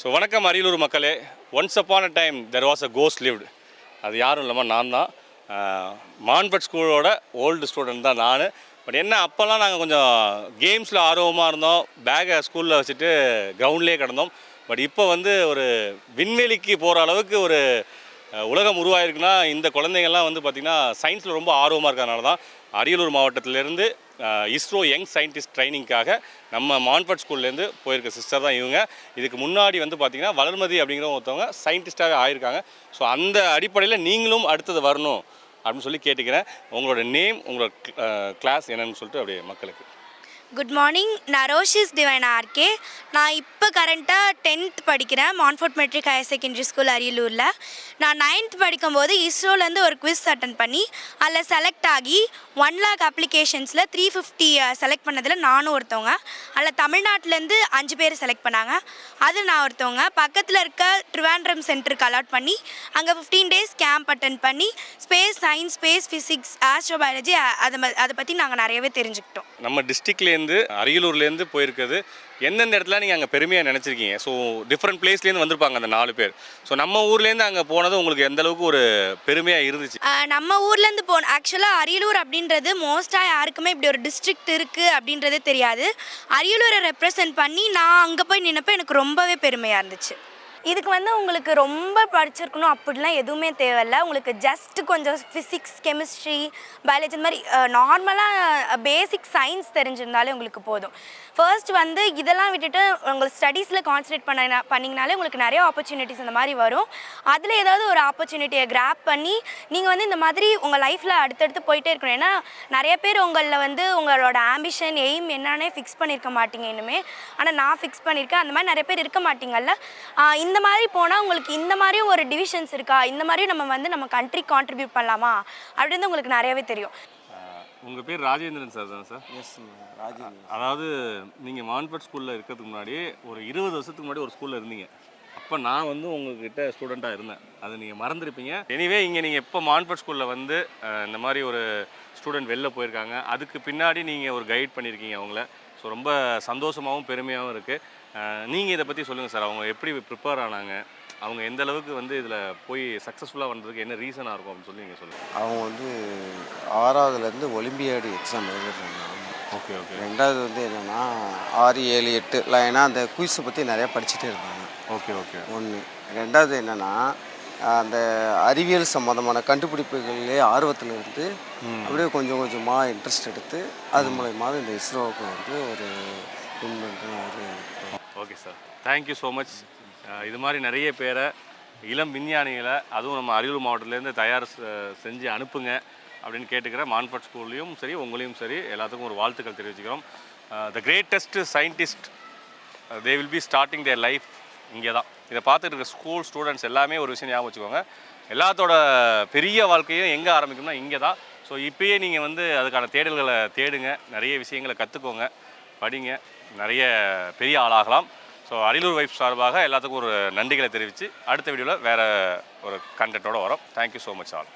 So வணக்கம் அரியலூர் மக்களே. Once upon a time there was a ghost lived அது யாரும் இல்லாமல் நான் தான். மான்பட் ஸ்கூலோட ஓல்டு ஸ்டூடெண்ட் தான் நான். பட் என்ன அப்போல்லாம் நாங்கள் கொஞ்சம் கேம்ஸில் ஆர்வமாக இருந்தோம். பேக்கை ஸ்கூலில் வச்சுட்டு கிரவுண்ட்லேயே கிடந்தோம். பட் இப்போ வந்து ஒரு விண்வெளிக்கு போகிற அளவுக்கு ஒரு உலகம் உருவாயிருக்குன்னா இந்த குழந்தைங்கள்லாம் வந்து பார்த்திங்கன்னா சயின்ஸில் ரொம்ப ஆர்வமாக இருக்கிறதுனால தான் அரியலூர் மாவட்டத்திலேருந்து இஸ்ரோ யங் சயின்டிஸ்ட் ட்ரைனிங்காக நம்ம மான்பட் ஸ்கூல்லேருந்து போயிருக்க சிஸ்டர் தான் இவங்க. இதுக்கு முன்னாடி வந்து பார்த்திங்கன்னா வளர்மதி அப்படிங்கிற ஒருத்தவங்க சயின்டிஸ்ட்டாகவே ஆயிருக்காங்க. ஸோ அந்த அடிப்படையில் நீங்களும் அடுத்தது வரணும் அப்படின்னு சொல்லி கேட்டுக்கிறேன். உங்களோட நேம் உங்களோட கிளாஸ் என்னன்னு சொல்லிட்டு அப்படியே மக்களுக்கு. குட் மார்னிங் நான் ரோஷிஸ் டிவைன் ஆர்கே நான் இப்போ கரண்ட்டாக டென்த் படிக்கிறேன். Montfort matric higher secondary school அரியலூரில். நான் நைன்த் படிக்கும்போது இஸ்ரோலேருந்து ஒரு குவிஸ் அட்டன் பண்ணி அதில் செலக்ட் ஆகி ஒன் லேக் அப்ளிகேஷன்ஸில் த்ரீ ஃபிஃப்டி செலக்ட் பண்ணதில் நானும் ஒருத்தவங்க. அதில் தமிழ்நாட்டிலேருந்து அஞ்சு பேர் செலக்ட் பண்ணாங்க. அதில் நான் ஒருத்தவங்க. பக்கத்தில் இருக்க ட்ரிவாண்ட்ரம் சென்டருக்கு அலாட் பண்ணி அங்கே ஃபிஃப்டீன் டேஸ் கேம்ப் அட்டன் பண்ணி space science space physics astrobiology அதை அதை பற்றி நாங்கள் நிறையவே தெரிஞ்சுக்கிட்டோம். நம்ம டிஸ்ட்ரிக்ட்லேருந்து அரியலூர்லேருந்து போயிருக்கிறது. எந்தெந்த இடத்துல நீங்கள் அங்கே பெருமையாக நினச்சிருக்கீங்க? ஸோ டிஃப்ரெண்ட் பிளேஸ்லேருந்து வந்திருப்பாங்க அந்த நாலு பேர். ஸோ நம்ம ஊர்லேருந்து அங்கே போனது உங்களுக்கு எந்த அளவுக்கு ஒரு பெருமையாக இருந்துச்சு? நம்ம ஊர்லேருந்து போன ஆக்சுவலாக அரியலூர் அப்படின்றது மோஸ்ட்டாக யாருக்குமே இப்படி ஒரு டிஸ்ட்ரிக்ட் இருக்குது அப்படின்றதே தெரியாது. அரியலூரை ரெப்ரசன்ட் பண்ணி நான் அங்கே போய் நின்னப்போ எனக்கு ரொம்பவே பெருமையாக இருந்துச்சு. இதுக்கு வந்து உங்களுக்கு ரொம்ப படிச்சிருக்கணும். அப்படிலாம் எதுவுமே தேவையில்ல. உங்களுக்கு ஜஸ்ட் கொஞ்சம் ஃபிசிக்ஸ் கெமிஸ்ட்ரி பயாலஜி இந்த மாதிரி நார்மலாக பேசிக் சயின்ஸ் தெரிஞ்சிருந்தாலே உங்களுக்கு போதும். ஃபர்ஸ்ட் வந்து இதெல்லாம் விட்டுட்டு உங்களுக்கு ஸ்டடீஸில் கான்சன்ட்ரேட் பண்ண பண்ணிங்கனாலே உங்களுக்கு நிறைய ஆப்பர்ச்சுனிட்டிஸ் இந்த மாதிரி வரும். அதில் ஏதாவது ஒரு ஆப்பர்ச்சுனிட்டியை கிராப் பண்ணி நீங்கள் வந்து இந்த மாதிரி உங்கள் லைஃப்பில் அடுத்தடுத்து போயிட்டே இருக்கணும். ஏன்னா நிறைய பேர் உங்களில் வந்து உங்களோட ஆம்பிஷன் எய்ம் என்னன்னே ஃபிக்ஸ் பண்ணியிருக்க மாட்டீங்க இன்னுமே ஆனால் நான் ஃபிக்ஸ் பண்ணியிருக்கேன் அந்த மாதிரி நிறைய பேர் இருக்க மாட்டீங்கல்ல. இந்த இந்த மாதிரி போனால் உங்களுக்கு இந்த மாதிரியும் ஒரு டிவிஷன்ஸ் இருக்கா? இந்த மாதிரியும் நம்ம வந்து நம்ம கண்ட்ரி கான்ட்ரிபியூட் பண்ணலாமா? அப்படின்னு உங்களுக்கு நிறையவே தெரியும். உங்கள் பேர் ராஜேந்திரன் சார் தான் சார் எஸ் ராஜேந்திரன். அதாவது நீங்கள் மான்பட் ஸ்கூலில் இருக்கிறதுக்கு முன்னாடி ஒரு இருபது வருஷத்துக்கு முன்னாடி ஒரு ஸ்கூலில் இருந்தீங்க. அப்போ நான் வந்து உங்ககிட்ட ஸ்டூடெண்ட்டாக இருந்தேன். அது நீங்கள் மறந்துருப்பீங்க. எனிவே இங்கே நீங்கள் எப்போ மான்பட் ஸ்கூலில் வந்து இந்த மாதிரி ஒரு ஸ்டூடெண்ட் வெளில போயிருக்காங்க அதுக்கு பின்னாடி நீங்கள் ஒரு கைட் பண்ணியிருக்கீங்க அவங்கள. ஸோ ரொம்ப சந்தோஷமாகவும் பெருமையாகவும் இருக்குது நீங்கள் இதை பற்றி சொல்லுங்கள் சார். அவங்க எப்படி ப்ரிப்பேர் ஆனாங்க? அவங்க எந்த அளவுக்கு வந்து இதில் போய் சக்ஸஸ்ஃபுல்லாக வந்ததுக்கு என்ன ரீசனாக இருக்கும் அப்படின்னு சொல்லி நீங்கள் சொல்லுங்கள் அவங்க வந்து ஆறாவதுலேருந்து ஒலிம்பியாடு எக்ஸாம் எழுதுறாங்க ஓகே ஓகே ரெண்டாவது வந்து என்னென்னா ஆறு ஏழு எட்டு ஏன்னா அந்த குயிஸை பற்றி நிறையா படிச்சுட்டே இருந்தாங்க. ஓகே ஓகே ஒன்று ரெண்டாவது என்னென்னா அந்த அறிவியல் சம்மந்தமான கண்டுபிடிப்புகளிலே ஆர்வத்தில் இருந்து அப்படியே கொஞ்சம் கொஞ்சமாக இன்ட்ரெஸ்ட் எடுத்து அது மூலயமா இந்த இஸ்ரோவுக்கு வந்து ஒரு ஒரு okay sir. Thank you so much இது மாதிரி நிறைய பேரை இளம் விஞ்ஞானிகளை அதுவும் நம்ம அரியலூர் மாவட்டத்துலேருந்து தயார் செஞ்சு அனுப்புங்க அப்படின்னு கேட்டுக்கிறேன் மான்ஃபட் ஸ்கூல்லையும் சரி உங்களையும் சரி எல்லாத்துக்கும் ஒரு வாழ்த்துக்கள் தெரிவிச்சுக்கிறோம். The greatest scientist they will be starting their life இங்கே தான் இதை பார்த்துட்டு இருக்க ஸ்கூல் ஸ்டூடெண்ட்ஸ் எல்லாமே ஒரு விஷயம் ஞாபகம் வச்சுக்கோங்க. எல்லாத்தோட பெரிய வாழ்க்கையும் எங்கே ஆரம்பிக்கும்னா இங்கே தான் ஸோ இப்போயே நீங்கள் வந்து அதுக்கான தேடல்களை தேடுங்க. நிறைய விஷயங்களை கற்றுக்கோங்க படிங்க. நிறைய பெரிய ஆளாகலாம். ஸோ அரியலூர் வைப் சார்பாக எல்லாத்துக்கும் ஒரு நன்றிகளை தெரிவித்து அடுத்த வீடியோவில் வேறு ஒரு கண்டென்ட்டோடு வரோம். Thank you so much all